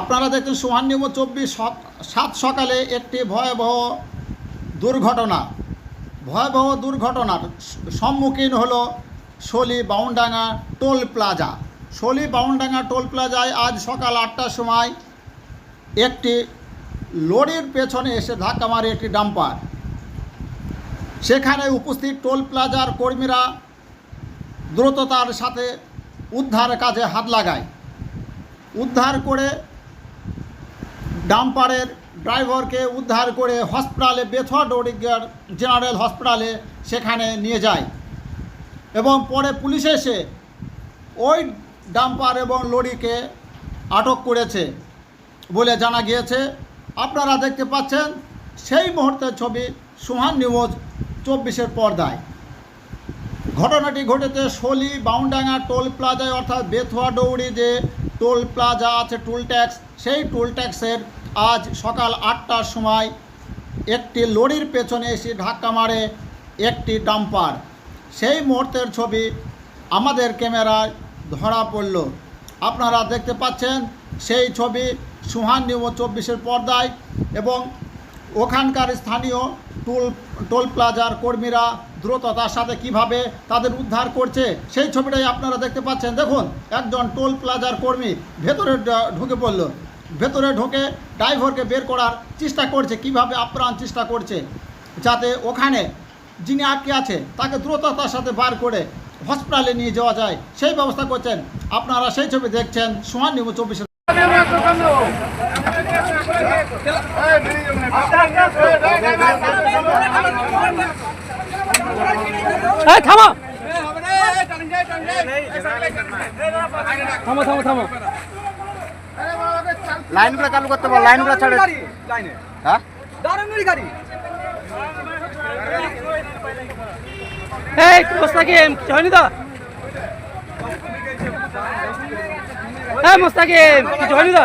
আপনারা দেখছেন সুহান নিউজ চব্বিশ সাত সকালে একটি ভয়াবহ দুর্ঘটনা। ভয়াবহ দুর্ঘটনার সম্মুখীন হলো Shali Baundanga toll plaza. Shali Baundanga toll প্লাজায় আজ সকাল আটটার সময় একটি লরির পেছনে এসে ধাক্কা মারে একটি ডাম্পার। সেখানে উপস্থিত টোল প্লাজার কর্মীরা দ্রুততার সাথে উদ্ধার কাজে হাত লাগায়। উদ্ধার করে ডাম্পারের ড্রাইভারকে উদ্ধার করে হসপিটালে বেথুয়া ডৌডিগার জেনারেল হসপিটালে সেখানে নিয়ে যায় এবং পরে পুলিশ এসে ওই ডাম্পার এবং লরিকে আটক করেছে বলে জানা গিয়েছে। আপনারা দেখতে পাচ্ছেন, সেই মুহূর্তের ছবি সুহান নিউজ চব্বিশের পর্দায়। ঘটনাটি ঘটেছে শলি বাউন্ডাঙ্গা টোল প্লাজায়, অর্থাৎ বেথুয়া দৌড়ি যে টোল প্লাজা আছে, টোল ট্যাক্স। সেই টোল ট্যাক্সের আজ সকাল আটটার সময় একটি লরির পেছনে এসে ধাক্কা মারে একটি ডাম্পার। সেই মুহূর্তের ছবি আমাদের ক্যামেরায় ধরা পড়ল। আপনারা দেখতে পাচ্ছেন সেই ছবি সুহান নিউজ চব্বিশের পর্দায় এবং ওখানকার স্থানীয় টোল টোল প্লাজার কর্মীরা দ্রুততার সাথে কীভাবে তাদের উদ্ধার করছে, সেই ছবিটাই আপনারা দেখতে পাচ্ছেন। দেখুন, একজন টোল প্লাজার কর্মী ভেতরে ঢুকে পড়ল। ভেতরে ঢুকে ড্রাইভারকে বের করার চেষ্টা করছে, কীভাবে আপ্রাণ চেষ্টা করছে, যাতে ওখানে যিনি আটকে আছে, তাকে দ্রুততার সাথে বার করে হসপিটালে নিয়ে যাওয়া যায়। সেই ব্যবস্থা করছেন। আপনারা সেই ছবি দেখছেন সুহান নিউজ চব্বিশে। থামো। থামো থামো থামো। লাইনগুলো চালু করতে বল লাইনগুলো ছাড়ে। হ্যাঁ? এই মোস্তাকিম কিছু হয়নি তো? এই মোস্তাকিম কিছু হয়নি তো?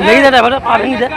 যায় ড্রাইভার পা ভেঙে যায়